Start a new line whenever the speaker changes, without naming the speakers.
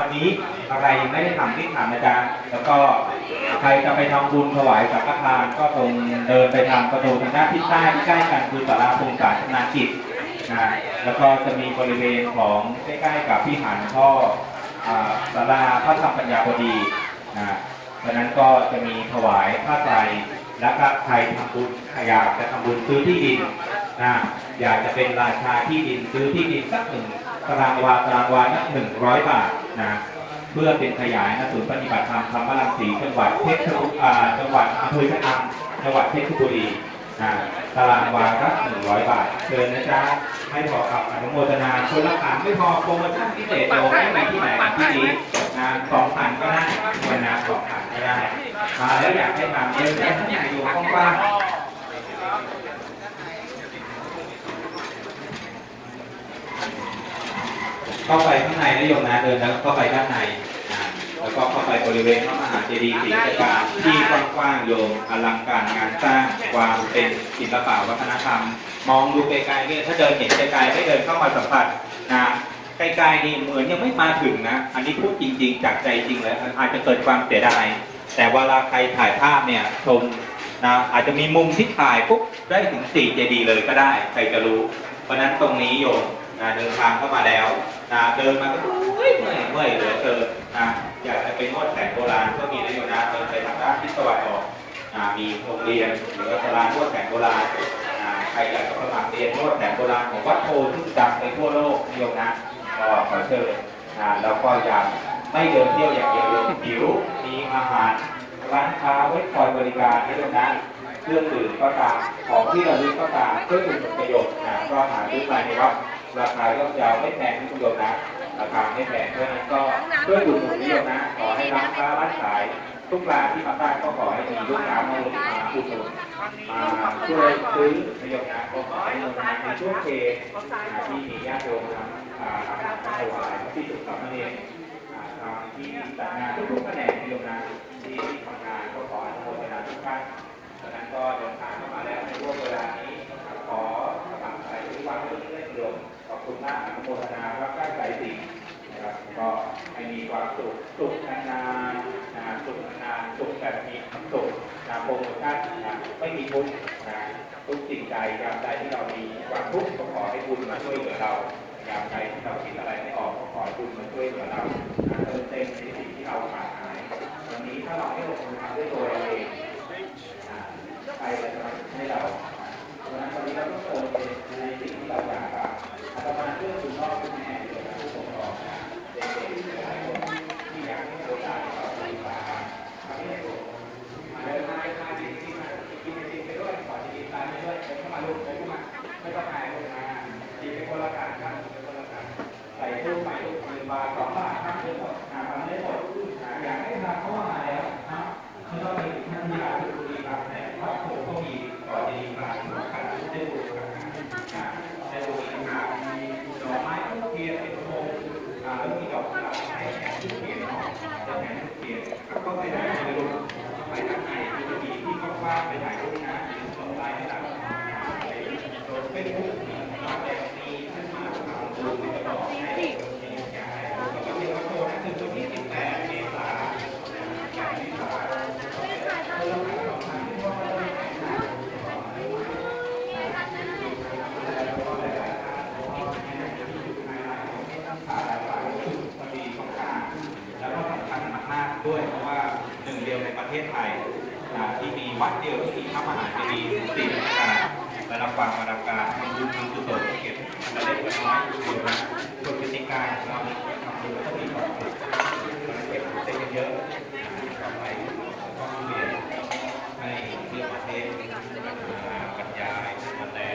วันนี้อะไรยังไม่ได้ทำรีบทำนะจ๊ะแล้วก็ใครจะไปทำบุญถวายสังฆทานก็ตรงเดินไปทางประตูทางด้านทิศใต้ที่ใกล้กันคือศาลาพงศาชนากิจนะแล้วก็จะมีบริเวณของใกล้ๆกับพิหารพ่ออ่าศาลาพระธรรมปัญญาบดีนะเพราะฉะนั้นก็จะมีถวายผ้าไตรและก็ใครทำบุญอยากจะทำบุญซื้อที่ดินนะอยากจะเป็นราชาที่ดินซื้อที่ดินสักหนึ่งตารางวาตารางวานักหนึ่งร้อยบาท นะเพื่อเป็นขยายนะศูนย์ปฏิบัติธรรมธรรมรังสีจังหวัดเพชรบุรีอ่าจังหวัดอำเภอชะอำจังหวัดเพชรบุรีอ่าตารางวาละหนึ่งร้อยบาทเชิญนะจ๊ะให้บอกกับอนุโมทนาคนละขันไม่พอโปรโมชั่นพิเศษโยไม่ไปที่ไหนที่นี้นะสองขันก็ได้วันนะสองขันก็ได้มาแล้วอยากให้ทำเยอะแยะท่านไหนอยู่กว้างๆ เข้าไปข้างในนะโยมนะเดินแล้วเข้าไปด้านในแล้วก็เข้าไปบริเวณพระมหาเจดีย์ศรีจักราที่กว้างๆโยมอลังการงานสร้างความเป็นศิลปะวัฒนธรรม มองดูไกลๆเนี่ยถ้าเดินเห็นไกลๆไม่เดินเข้ามาสัมผัสนะไกลๆนี่เหมือนยังไม่มาถึงนะ อันนี้พูดจริง ๆ จากใจจริงเลยอาจจะเกิดความเสียดายแต่เวลาใครถ่ายภาพเนี่ยชมนะอาจจะมีมุมที่ถ่ายปุ๊บได้ถึง4เจดีย์เลยก็ได้ ใครจะรู้ เพราะฉะนั้นตรงนี้โยมนะเดินทางเข้ามาแล้ว นะเดินมาก็เมื่อยเมื่อยเมื่อยเหลือเกินนะอยากจะไปนวดแผนโบราณก็มีนะโยนะเดินไปทางด้านทิศตะวันออกนะมีโรงเรียนหรือว่าตลาดนวดแผนโบราณนะใครอยากจะสมัครเรียนนวดแผนโบราณของวัดโพธิ์ซึ่ดังไปทั่วโลกนะโยมนะก็ขอเชิญนะแล้วก็อยากไม่เดินเที่ยวอย่างเดียวหิวมีอาหารร้านค้าไว้คอยบริการให้ด้วยนะเครื่องดื่มก็ตามของที่ระลึกก็ตามเครื่องดื่มเป็นประโยชน์นะก็หาซื้อภาในวัด ราคาก็จะไม่แพงที่คุณโยมนะราคาไม่แพงเพราะฉะนั้นก็ช่วยดูหนุนนิยมนะ ขอให้ร้านค้าร้านขายทุกร้านที่มาตั้งก็ขอให้มีลูกค้ามาลงมาอุดหนุนมาช่วยซื้อนิยมนะก็ขอให้ลงมาในช่วงเพลงที่มีญาติโยมทำอ่าอาหารถวายที่สุดสามเณรทางที่จัดงานทุกๆแผนกที่โรงงานที่ทำงานก็ขออนุโมทนาทุกท่านดังนั้นก็เดินทางเข้ามาแล้วในช่วงเวลานี้ขอสมัครใจทุกวันเรื่องเร่งด่วนขอบ คุณมากอนุโมทนารับได้สายสิ่งนะครับ ก็ให้มีความสุข สุขนานๆนะสุขนานสุขแบบมีความสุขนะโปรโมชั่นนะไม่มีทุกข์นะทุกสิ่งใดยามใดที่เรามีความทุกข์ก็ขอให้บุญมาช่วยเหลือเรายามใดที่เราคิดอะไรไม่ออกก็ขอให้บุญมาช่วยเหลือเราเติมเต็มในสิ่งที่เราขาดหายวันนี้ถ้าเราไม่ลงมือทำด้วยตัวเราเองใครจะทำให้เราเพราะฉะนั้นตอนนี้เราต้องเติมเต็ม ไม่ต้องอายลงมาดีเป็นคนละกันครับเป็นคนละกันใส่ตู้ใหม่ตู้หนึ่งบาทสองบาทครับเดือนหมดหาทำได้หมดหาอย่ากให้ทำเข้ามาแล้วนะไม่ต้องมีท่านที่ร้านทุกทีครับแต่วัดโพก็มีต่อดีมาทุกขันได้บุญกันได้บุญนะครับมีดอกไม้ทุกเทียนเป็นโมงแล้วมีดอกกุหลาบให้แทนทุกเทียนเนาะจะแทนทุกเทียนก็ไปได้ในรูปไปด้านในจะมีที่กว้างไปถ่ายรูปนะส่งไลน์ให้เรา โดยเฟซบุ๊กมาแต่มีขึ้นมาดูในกระบอกให้ก็มีวัตถุนะคือตัวที่18เมษายน8เมษายน และรับฟังมาดับการให้ยืมทุนกุศลเก็บมาเล็กมน้อยเดียวนะคนพฤติการเราทำดีก็มีของเก็บเต็มเยอะทำไว้ก็เรียนให้เรื่องประเทศบรรยายมาแต่